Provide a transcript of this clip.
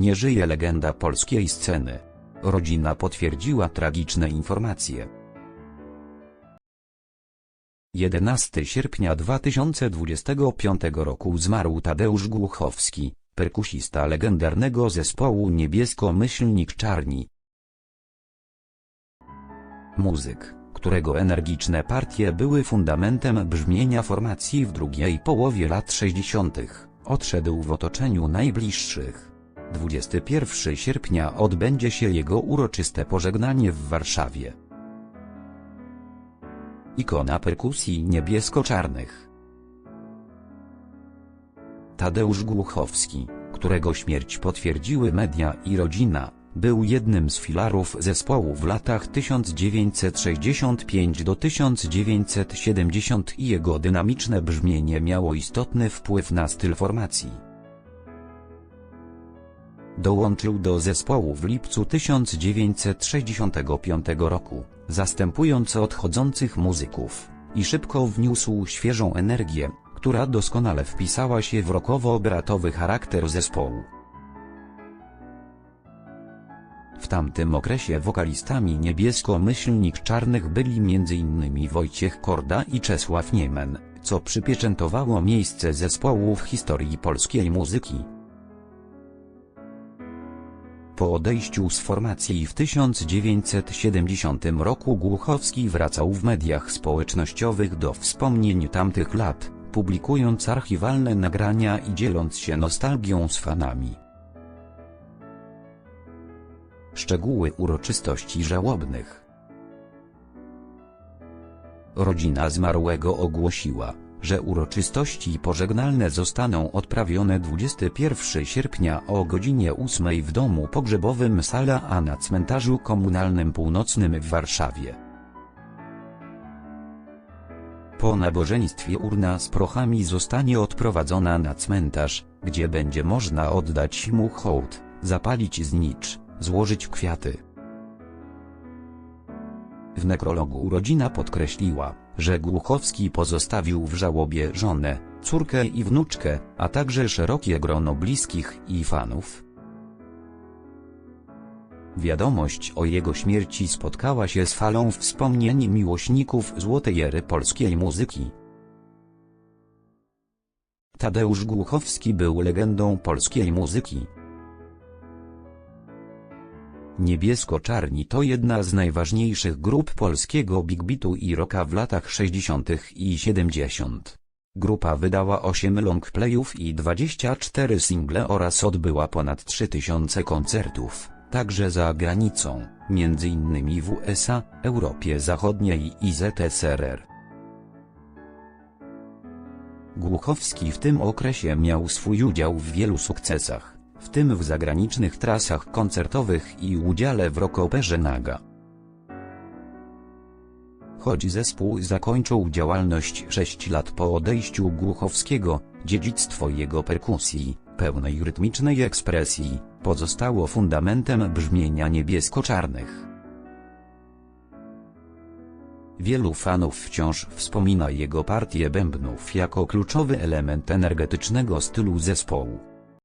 nie żyje legenda polskiej sceny. Rodzina potwierdziła tragiczne informacje. 11 sierpnia 2025 roku zmarł Tadeusz Głuchowski, perkusista legendarnego zespołu Niebiesko-Myślnik Czarni. Muzyk, którego energiczne partie były fundamentem brzmienia formacji w drugiej połowie lat 60., odszedł w otoczeniu najbliższych. 21 sierpnia odbędzie się jego uroczyste pożegnanie w Warszawie. Ikona perkusji niebiesko-czarnych. Tadeusz Głuchowski, którego śmierć potwierdziły media i rodzina, był jednym z filarów zespołu w latach 1965 do 1970 i jego dynamiczne brzmienie miało istotny wpływ na styl formacji. Dołączył do zespołu w lipcu 1965 roku, zastępując odchodzących muzyków, i szybko wniósł świeżą energię, która doskonale wpisała się w rockowo-obratowy charakter zespołu. W tamtym okresie wokalistami niebiesko-myślnik czarnych byli m.in. Wojciech Korda i Czesław Niemen, co przypieczętowało miejsce zespołu w historii polskiej muzyki. Po odejściu z formacji w 1970 roku Głuchowski wracał w mediach społecznościowych do wspomnień tamtych lat, publikując archiwalne nagrania i dzieląc się nostalgią z fanami. Szczegóły uroczystości żałobnych Rodzina zmarłego ogłosiła, że uroczystości pożegnalne zostaną odprawione 21 sierpnia o godzinie 8 w domu pogrzebowym Sala A na cmentarzu komunalnym północnym w Warszawie. Po nabożeństwie urna z prochami zostanie odprowadzona na cmentarz, gdzie będzie można oddać mu hołd, zapalić znicz, złożyć kwiaty. W nekrologu rodzina podkreśliła, że Głuchowski pozostawił w żałobie żonę, córkę i wnuczkę, a także szerokie grono bliskich i fanów. Wiadomość o jego śmierci spotkała się z falą wspomnień miłośników złotej ery polskiej muzyki. Tadeusz Głuchowski był legendą polskiej muzyki. Niebiesko-Czarni to jedna z najważniejszych grup polskiego big beatu i rocka w latach 60. i 70. Grupa wydała 8 longplayów i 24 single oraz odbyła ponad 3000 koncertów, także za granicą, m.in. w USA, Europie Zachodniej i ZSRR. Głuchowski w tym okresie miał swój udział w wielu sukcesach w tym w zagranicznych trasach koncertowych i udziale w rockoperze Naga. Choć zespół zakończył działalność 6 lat po odejściu Głuchowskiego, dziedzictwo jego perkusji, pełnej rytmicznej ekspresji, pozostało fundamentem brzmienia niebiesko-czarnych. Wielu fanów wciąż wspomina jego partię bębnów jako kluczowy element energetycznego stylu zespołu.